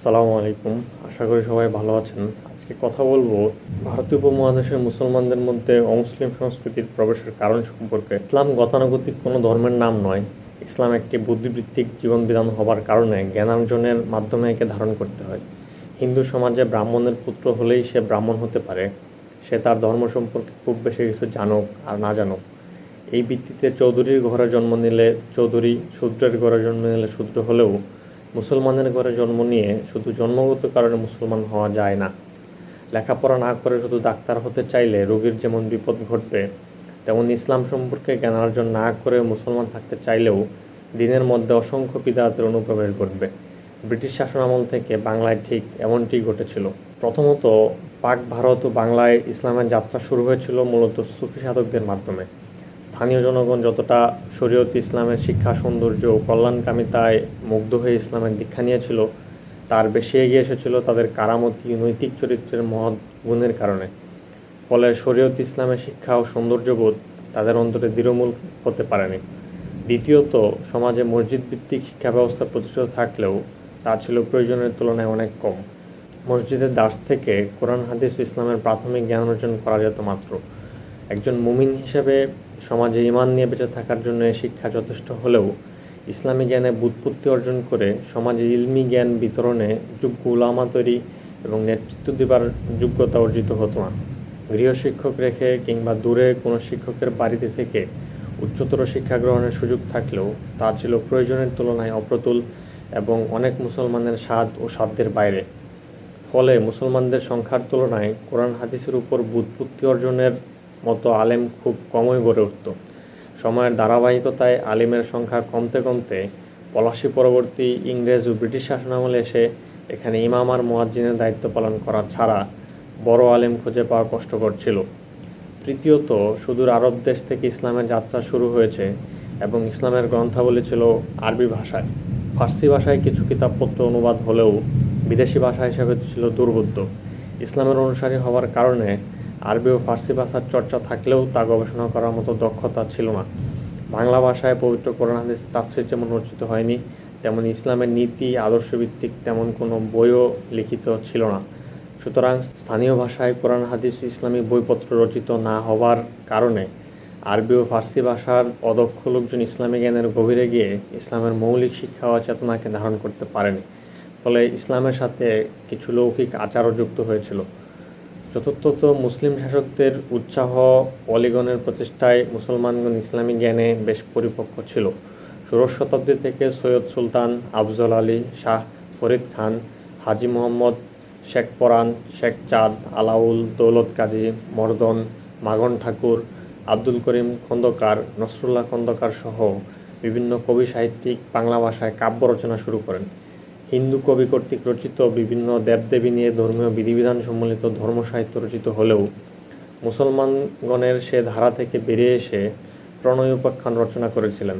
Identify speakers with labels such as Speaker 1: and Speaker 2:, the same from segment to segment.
Speaker 1: আসসালামু আলাইকুম। আশা করি সবাই ভালো আছেন। আজকে কথা বলব ভারতীয় উপমহাদেশের মুসলমানদের মধ্যে অমুসলিম সংস্কৃতির প্রবেশের কারণ সম্পর্কে। ইসলাম গতানুগতিক কোনো ধর্মের নাম নয়। ইসলাম একটি বুদ্ধিবৃত্তিক জীবনবিধান হবার কারণে জ্ঞানার্জনের মাধ্যমে একে ধারণ করতে হয়। হিন্দু সমাজে ব্রাহ্মণের পুত্র হলেই সে ব্রাহ্মণ হতে পারে। সে তার ধর্ম সম্পর্কে খুব বেশি কিছু জানুক আর না জানুক। এই ভিত্তিতে চৌধুরীর ঘরে জন্ম নিলে চৌধুরী, শূদ্রের ঘরে জন্ম নিলে শূদ্র হলেও মুসলমানের ঘরে জন্ম নিয়ে শুধু জন্মগত কারণে মুসলমান হওয়া যায় না। লেখাপড়া না করে শুধু ডাক্তার হতে চাইলে রোগীর যেমন বিপদ ঘটবে, তেমন ইসলাম সম্পর্কে জ্ঞানার্জন না করে মুসলমান থাকতে চাইলেও দিনের মধ্যে অসংখ্য বিদাতের অনুপ্রবেশ ঘটবে। ব্রিটিশ শাসন আমল থেকে বাংলায় ঠিক এমনটি ঘটেছিল। প্রথমত পাক ভারত ও বাংলায় ইসলামের যাত্রা শুরু হয়েছিল মূলত সুফি সাধকদের মাধ্যমে। স্থানীয় জনগণ যতটা শরীয়ত ইসলামের শিক্ষা, সৌন্দর্য ও কল্যাণকামিতায় মুগ্ধ হয়ে ইসলামের দীক্ষা নিয়েছিল, তার বেশি এগিয়ে এসেছিল তাদের কারামতি নৈতিক চরিত্রের মহৎ গুণের কারণে। ফলে শরীয়ত ইসলামের শিক্ষা ও সৌন্দর্যবোধ তাদের অন্তরে দৃঢ়মূল হতে পারেনি। দ্বিতীয়ত, সমাজে মসজিদ ভিত্তিক শিক্ষা ব্যবস্থা প্রতিষ্ঠিত থাকলেও তা ছিল প্রয়োজনের তুলনায় অনেক কম। মসজিদের দাস থেকে কোরআন, হাদিস ইসলামের প্রাথমিক জ্ঞান অর্জন করা যেত মাত্র। একজন মুমিন হিসেবে সমাজে ইমান নিয়ে বেঁচে থাকার জন্য শিক্ষা যথেষ্ট হলেও ইসলামী জ্ঞানে বুৎপত্তি অর্জন করে সমাজে ইলমি জ্ঞান বিতরণে যোগ্য উলামা তৈরি এবং নেতৃত্ব দেবার যোগ্যতা অর্জিত হতো না। গৃহশিক্ষক রেখে কিংবা দূরে কোনো শিক্ষকের বাড়িতে থেকে উচ্চতর শিক্ষা গ্রহণের সুযোগ থাকলেও তা ছিল প্রয়োজনের তুলনায় অপ্রতুল এবং অনেক মুসলমানের স্বাদ ও সাধ্যের বাইরে। ফলে মুসলমানদের সংখ্যার তুলনায় কোরআন হাদিসের উপর বুৎপত্তি অর্জনের মতো আলেম খুব কমই গড়ে উঠত। সময়ের ধারাবাহিকতায় আলিমের সংখ্যা কমতে কমতে পলাশি পরবর্তী ইংরেজ ও ব্রিটিশ শাসনামলে এসে এখানে ইমাম আর মোয়াজ্জিনের দায়িত্ব পালন করা ছাড়া বড় আলেম খুঁজে পাওয়া কষ্টকর ছিল। তৃতীয়ত, সুদূর আরব দেশ থেকে ইসলামের যাত্রা শুরু হয়েছে এবং ইসলামের গ্রন্থাবলী ছিল আরবি ভাষায়। ফার্সি ভাষায় কিছু কিতাবপত্র অনুবাদ হলেও বিদেশি ভাষা হিসেবে ছিল দুর্বোধ্য। ইসলামের অনুসারী হওয়ার কারণে আরবি ও ফার্সি ভাষার চর্চা থাকলেও তা গবেষণা করার মতো দক্ষতা ছিল না। বাংলা ভাষায় পবিত্র কোরআন হাদিস তাফসির যেমন রচিত হয়নি, তেমন ইসলামের নীতি, আদর্শভিত্তিক তেমন কোনো বইও লিখিত ছিল না। সুতরাং স্থানীয় ভাষায় কোরআন, হাদিস ইসলামী বইপত্র রচিত না হওয়ার কারণে আরবি ও ফার্সি ভাষার অদক্ষ লোকজন ইসলামী জ্ঞানের গভীরে গিয়ে ইসলামের মৌলিক শিক্ষা ও চেতনাকে ধারণ করতে পারেনি। ফলে ইসলামের সাথে কিছু লৌকিক আচারও যুক্ত হয়েছিল। চতুর্থত মুসলিম শাসকদের উৎসাহ অলিগণের প্রচেষ্টায় মুসলমানগণ ইসলামী জ্ঞানে বেশ পরিপক্ক ছিল। ষোড়শ শতাব্দী থেকে সৈয়দ সুলতান আফজল আলী শাহ, ফরিদ খান, হাজি মোহাম্মদ, শেখ পরান, শেখ চাঁদ, আলাউল দৌলত কাজী, মর্দন, মাগন ঠাকুর, আব্দুল করিম খন্দকার, নসরুল্লাহ খন্দকার সহ বিভিন্ন কবি সাহিত্যিক বাংলা ভাষায় কাব্য রচনা শুরু করেন। হিন্দু কবি কর্তৃক রচিত বিভিন্ন দেবদেবী নিয়ে ধর্মীয় বিধিবিধান সম্বলিত ধর্ম সাহিত্য রচিত হলেও মুসলমানগণের সে ধারা থেকে বেরিয়ে এসে প্রণয় উপাখ্যান রচনা করেছিলেন।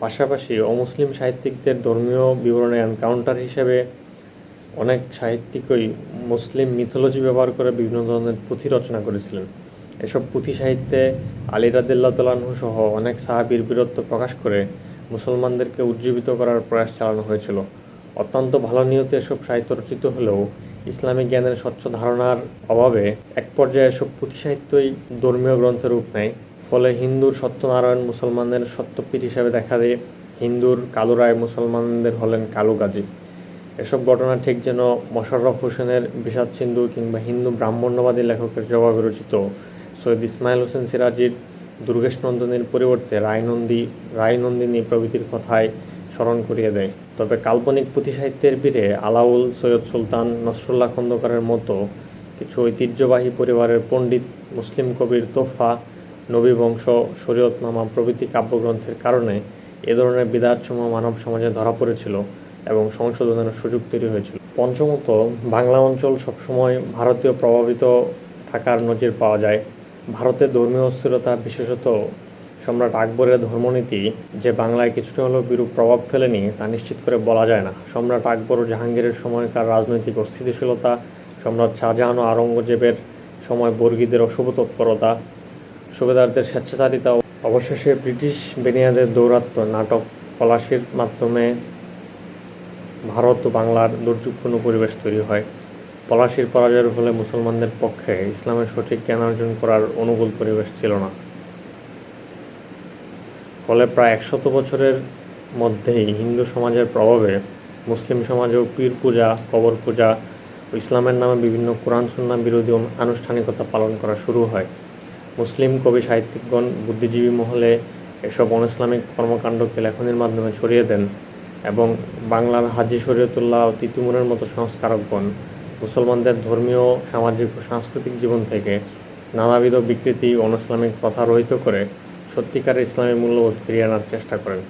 Speaker 1: পাশাপাশি অমুসলিম সাহিত্যিকদের ধর্মীয় বিবরণে এনকাউন্টার হিসেবে অনেক সাহিত্যিকই মুসলিম মিথোলজি ব্যবহার করে বিভিন্ন ধরনের পুঁথি রচনা করেছিলেন। এসব পুঁথি সাহিত্যে আলী রাদিল্লাহ তালাহু সহ অনেক সাহাবীর বীরত্ব প্রকাশ করে মুসলমানদেরকে উজ্জীবিত করার প্রয়াস চালানো হয়েছিল। অত্যন্ত ভালো নিয়তে এসব সাহিত্য রচিত হলেও ইসলামী জ্ঞানের স্বচ্ছ ধারণার অভাবে এক পর্যায়ে এসব পুঁথি সাহিত্যই ধর্মীয় গ্রন্থের রূপ নেয়। ফলে হিন্দুর সত্যনারায়ণ মুসলমানদের সত্যপীঠ হিসাবে দেখা দেয় হিন্দুর কালু রায় মুসলমানদের হলেন কালু গাজী। এসব ঘটনা ঠিক যেন মোশাররফ হোসেনের বিষাদ সিন্ধু কিংবা হিন্দু ব্রাহ্মণ্যবাদী লেখকের জবাবে রচিত সৈয়দ ইসমাইল হোসেন সিরাজির দুর্গেশ নন্দনীর পরিবর্তে রায়নন্দী, রায়নন্দিনী প্রভৃতির কথায় স্মরণ করিয়ে দেয়। তবে কাল্পনিক পুঁথি সাহিত্যের বীরে আলাউল সৈয়দ সুলতান নসরুল্লাহ খন্দকারের মতো কিছু ঐতিহ্যবাহী পরিবারের পণ্ডিত মুসলিম কবির তোফা নবী বংশ শরীয়তনামা প্রভৃতি কাব্যগ্রন্থের কারণে এ ধরনের বিদাতসমূহ মানব সমাজে ধরা পড়েছিল এবং সংশোধনের সুযোগ তৈরি হয়েছিল। পঞ্চমত, বাংলা অঞ্চল সবসময় ভারতীয় প্রভাবিত থাকার নজির পাওয়া যায়। ভারতের ধর্মীয় অস্থিরতা বিশেষত সম্রাট আকবরের ধর্মনীতি যে বাংলায় কিছুটা হলেও বিরূপ প্রভাব ফেলেনি, তা নিশ্চিত করে বলা যায় না। সম্রাট আকবর ও জাহাঙ্গীরের সময়কার রাজনৈতিক অস্থিতিশীলতা, সম্রাট শাহজাহান ও আওরঙ্গজেবের সময় বর্গীদের অশুভ তৎপরতা, সুবেদারদের স্বেচ্ছাচারিতা, অবশেষে ব্রিটিশ বেনিয়াদের দৌরাত্ম্য নাটক পলাশির মাধ্যমে ভারত ও বাংলার দুর্যোগপূর্ণ পরিবেশ তৈরি হয়। পলাশির পরাজয়ের ফলে মুসলমানদের পক্ষে ইসলামের সঠিক জ্ঞান অর্জন করার অনুকূল পরিবেশ ছিল না। ফলে প্রায় একশত বছরের মধ্যেই হিন্দু সমাজের প্রভাবে মুসলিম সমাজেও পীর পূজা, কবর পূজা ইসলামের নামে বিভিন্ন কোরআন সুন্না বিরোধী আনুষ্ঠানিকতা পালন করা শুরু হয়। মুসলিম কবি, সাহিত্যিকগণ, বুদ্ধিজীবী মহলে এসব অনইসলামিক কর্মকাণ্ডকে লেখনের মাধ্যমে ছড়িয়ে দেন এবং বাংলার হাজি শরীয়তুল্লাহ ও তিতুমুরের মতো সংস্কারকগণ মুসলমানদের ধর্মীয়, সামাজিক ও সাংস্কৃতিক জীবন থেকে নানাবিধ বিকৃতি অনইসলামিক প্রথা রহিত করে সত্যিকারের ইসলামী মূল্যবোধ ফিরিয়ে আনার চেষ্টা করেন।